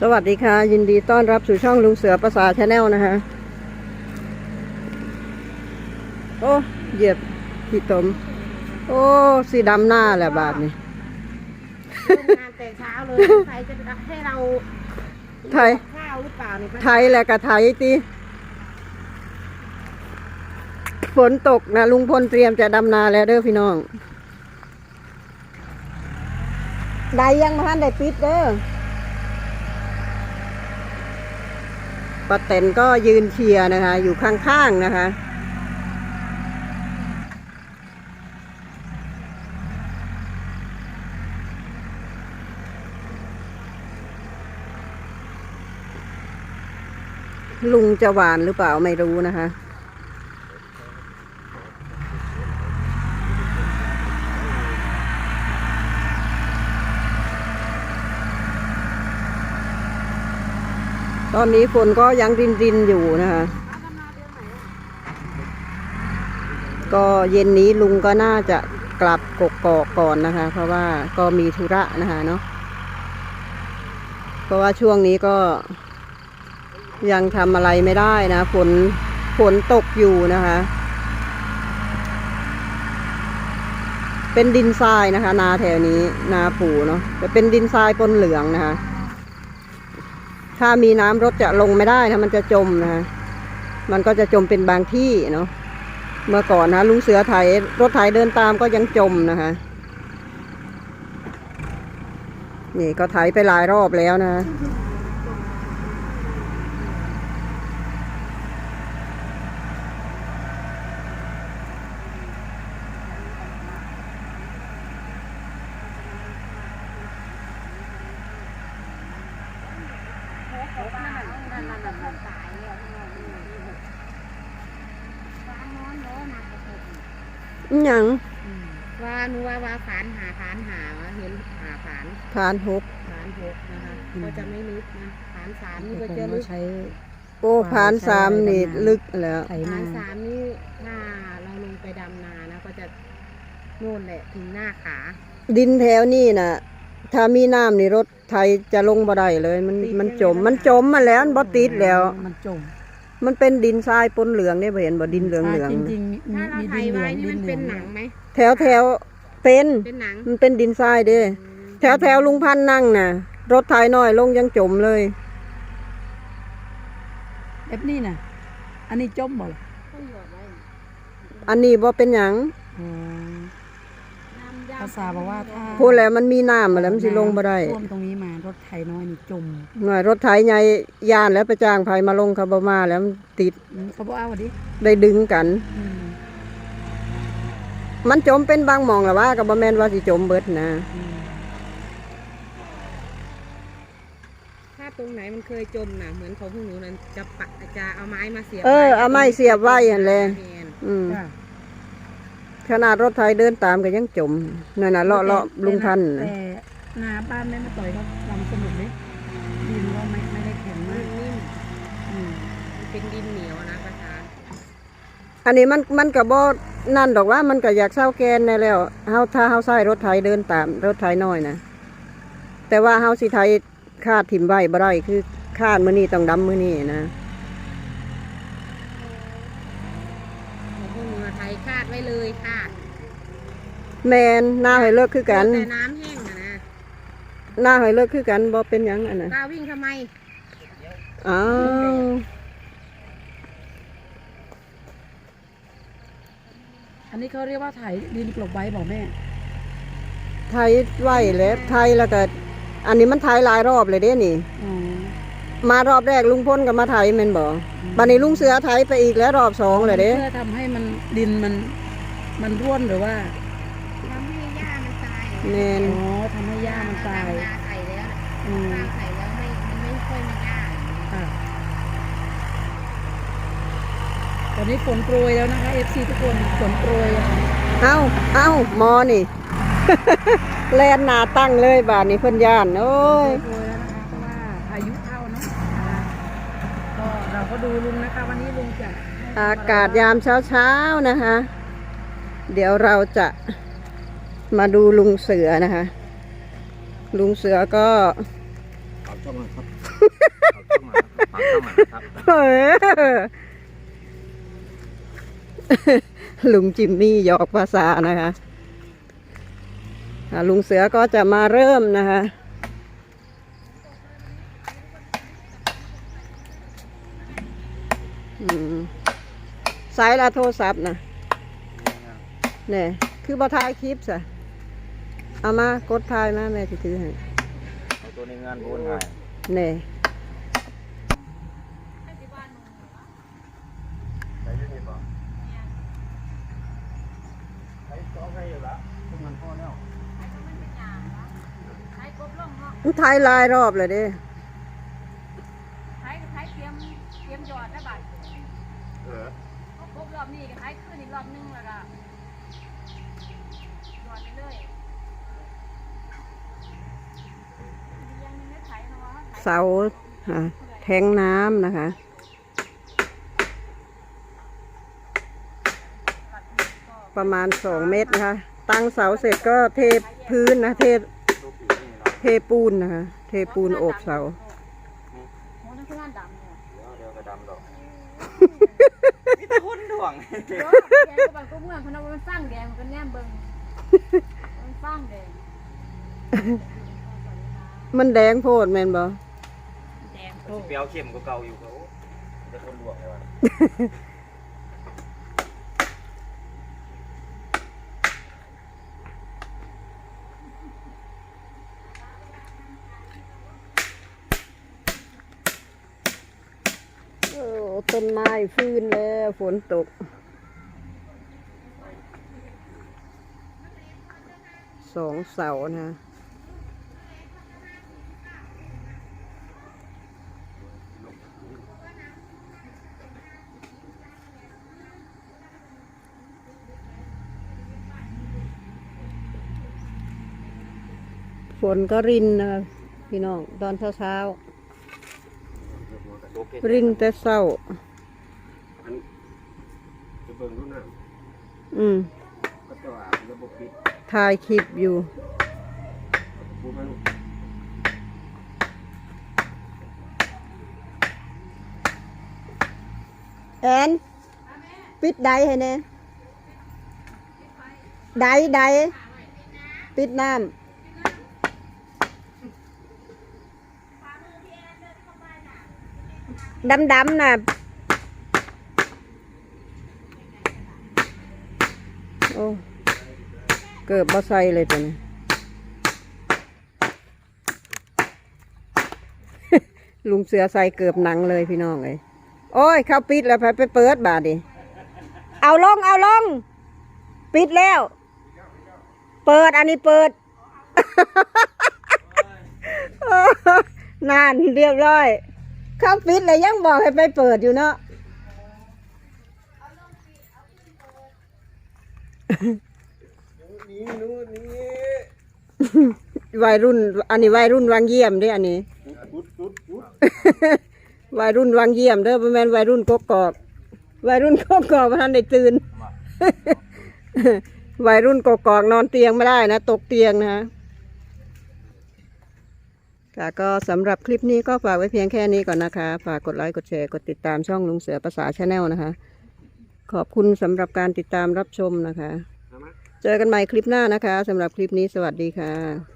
สวัสดีค่ะ ยินดีต้อนรับสู่ช่องลุงเสือภาษาชาแนลนะคะ โอ้ เหยียบพี่ตม โอ้ สีดำหน้าแหละบาทนี่ทำงานแต่เช้าเลยใครจะให้เราไทยข้าวหรือเปล่าเนี่ยไทยแหละกับไทยตีฝนตกนะลุงพลเตรียมจะดำนาแล้วเด้อพี่น้อง ได้ยังมาทันได้ปิดเด้อ ป้าเต็นก็ยืนเชียร์นะคะ อยู่ข้างๆนะคะลุงจะหวานหรือเปล่าไม่รู้นะคะ ตอนนี้ฝนก็ยังรินรินอยู่นะคะ ก็เย็นนี้ลุงก็น่าจะกลับกกอกก่อนนะคะ เพราะว่าก็มีธุระนะคะเนาะ เพราะว่าช่วงนี้ก็ยังทำอะไรไม่ได้นะฝนฝนตกอยู่นะคะ เป็นดินทรายนะคะ นาแถวนี้นาปูเนาะจะเป็นดินทรายปนเหลืองนะคะ ถ้ามีน้ำรถจะลงไม่ได้นะมันจะจมนะคะมันก็จะจมเป็นบางที่เนาะเมื่อก่อนนะลุงเสือไถรถไถเดินตามก็ยังจมนะคะนี่ก็ไถไปหลายรอบแล้วนะคะ นั่นนั่นนั่นนั่นตายแล้วที่ว่านี่นี่ฟ้าน้อนโน้มากระทบ อหย่างว่าหนูว่าว่าฝานหาฝานหาวะเห็นหาฝานผ่านหกฝานหกนะคะก็จะไม่ลึกนะฝานสามนี่ก็จะลึกใช้ โอ้ผ่านสามนี่ลึกแล้ว ไถฝานา นสามนี่ถ้าเราลงไปดำนานะก็จะโน่นแหละถึงหน้าขา ดินแถวนี่น่ะ ถ้ามีน้ำนี่รถไทยจะลงบ่ได้เลย มันติดมันใช่ไหมจมคะมันจมมาแล้วมันบ่ติดแล้ว มันจม มันเป็นดินทรายปนเหลืองได้บ่เห็นบ่ดินเหลืองเหลืองจริงๆมีถ้าเรามีไทดิยนเหลืไว้องนี่ดิมันนเหลืเป็อนงหนังไหมแถวแถวเป็นเป็นหนังมันเป็นดินทรายเด้ แถวแถวลุงพันธุ์นั่งน่ะ รถไถน้อยลงยังจมเลย แบบนี้น่ะ อันนี้จมบ่ล่ะต้องหยอดไว้อันนี้บ่เป็นหยังอ๋อน้ำยา ภาษาบอกว่าถ้าพูดแล้วมันมีน้ำมาแล้วมันสิลงบ่ได้ท่วมตรงนี้มารถไถน้อยนี่จมหน่อยรถไถใหญ่ย่านแล้วไปจ้างไผมาลงเขาบ่มาแล้วมันติดอืมเขาบอกเอาดิได้ดึงกันอืมมันจมเป็นบางหมองละว่าก็บ่แม่นว่าสิจมเบิดนะอืมถ้าตรงไหนมันเคยจมน่ะเหมือนของพวกหนูนั้นจะปะจะเอาไม้มาเสียบเออว้เอาไม้เสียบไว้หั่นแหละแม่นอืมจ้ะ ขนาดรถไถเดินตามก็ยังจมนั่นน่ะเลาะเลาะลุงพันธุ์น่ะแต่นาบ้านแม่มาต่อยเขาลำสนุกดิดินก็ไม่ไม่ได้แข็งมัมานกนิ่มอืมมันเป็นดินเหนียวนะภาษาอันนี้มันมันก็บ่นั่นดอกว่ามันก็อยากเศร้าแกนแน่แล้วเฮาถ้าเฮาใช้รถไถเดินตาม รถไถน้อยนะแต่ว่าเฮาสิไถคาดถิ่มไว้บ่ได้คือคาดมื้อนี้ต้องดำมื้อนี้นะ ของพวกหนูน่ะไทยคาดไว้เลยคาด แม่นหน้าให้เลิกคือกัน แต่น้ำแห้งนะนะหน้าให้เลิกคือกันบ่เป็นหยังอันน่ะป้าวิ่งทำไมอ้าวอันนี้เขาเรียกว่าไถดินกลบไว้บอกแม่ไถไว้แล้วไถแล้วก็อันนี้มันไถหลายรอบเลยเด้นี่ อ๋อ มารอบแรกลุงพ้นก็มาไถแม่นบ่บัดนี้ลุงเสือไถไปอีกแล้วรอบสองเลยเด้ เพื่อทำให้มันดินมันมันร่วนหรือว่า ทำให้หญ้ามันตาย แม่นอ๋อทำให้หญ้ามันตายนาใส่แล้วอืม นาใส่แล้วไม่มันไม่ค่อยมีหญ้าค่ะ ตอนนี้ฝนโปรยแล้วนะคะ FC ทุกคนฝนโปรยอะค่ะเอ้าเอ้าหมอนี่ แลนหนาตั้งเลยบาดนี้เพิ่นย่านโอ้ย โปรยแล้วนะคะเพราะว่าพายุเข้าเนาะนะคะก็เราก็ดูลุงนะคะ วันนี้ลุงจะให้อากาศยามเช้าเช้าๆนะคะ เดี๋ยวเราจะ มาดูลุงเสือนะคะ ลุงเสือก็ช่องมาครับเอาช่องมาฝากช่องมาครับเออลุงจิมมี่หยอกภาษานะคะอ่าลุงเสือก็จะมาเริ่มนะคะอืมสายละโทรศัพท์นะเนี่ยคือบอถ่ายคลิปสะ เอามากดถ่ายมาแม่สิถือให้เอาตัวในงานบุญให้เนี่ยใช้ยี่สิบบ่ใช้สองให้อยู่ละทุกมันพ่อแล้วใช้กบลงเนาะมันถ่ายหลายรอบเลยเด้ใช้ใช้เตรียมเตรียมหยอดได้บัดเออก็ครบรอบนี้ก็ใช้ขึ้นอีกรอบนึงแล้วก็หยอดไปเลยยังไม่ไถ เนาะไถเสาอ่าแทงน้ำนะคะ ประมาณสองเมตรนะคะ ตั้งเสาเสร็จก็เทพื้นนะเทลูกปีนี่เนาะเทปูนนะคะ เทปูนโอบเสาโอ้นั่นคืองานดำเนี่ยเดี๋ยวเดี๋ยวกระดำดอกมีแต่คนดวงเดี๋ยวแดงก็บันก็เมืองเพราะว่ามันสร้างแดงมันก็แนมเบิ่งมันสร้างแดงมันแดงโพดแมนบ่แดง สิเปียวเข้มก็เก่าอยู่เขามีแต่คนดวงเลยวะโอ้ต้นไม้ฟื้นแล้วฝนตก สองเสานะ นก็รินนะพี่น้องตอนเช้าๆรินแต่เศร้าจะเบิ่งดูน้อืมก็จะอาบระบบปิดถ่ายคลิปอยู่พูดมันแอนปิดไดให้แน่ไดไดปิดน้ำ ดำดำๆน่ะ โอ้ เกือบบ่ใส่เลยตัวนี้ลุงเสือใส่เกือบหนังเลยพี่น้องเลยโอ้ย เขาปิดแล้วไปไปเปิดบาดิ เอาลง เอาลง ปิดแล้ว เปิดอันนี้เปิดนานเรียบร้อย เขาปิดเลยยังบอกให้ไปเปิดอยู่เนาะนี่นู่นนี่วัยรุ่น อันนี้วัยรุ่นวังเยี่ยมเด้อันนี้พุดพุดพุดวัยรุ่นวังเยี่ยมเด้อบ่แม่นวัยรุ่นกกอกวัยรุ่นกกอกบ่ทันได้ตื่น วัยรุ่นกกอกนอนเตียงไม่ได้นะ ตกเตียงนะ ค่ะก็สำหรับคลิปนี้ก็ฝากไว้เพียงแค่นี้ก่อนนะคะ ฝากกดไลค์กดแชร์กดติดตามช่องลุงเสือภาษาชาแนลนะคะ ขอบคุณสำหรับการติดตามรับชมนะคะเอามาเจอกันใหม่คลิปหน้านะคะสำหรับคลิปนี้สวัสดีค่ะ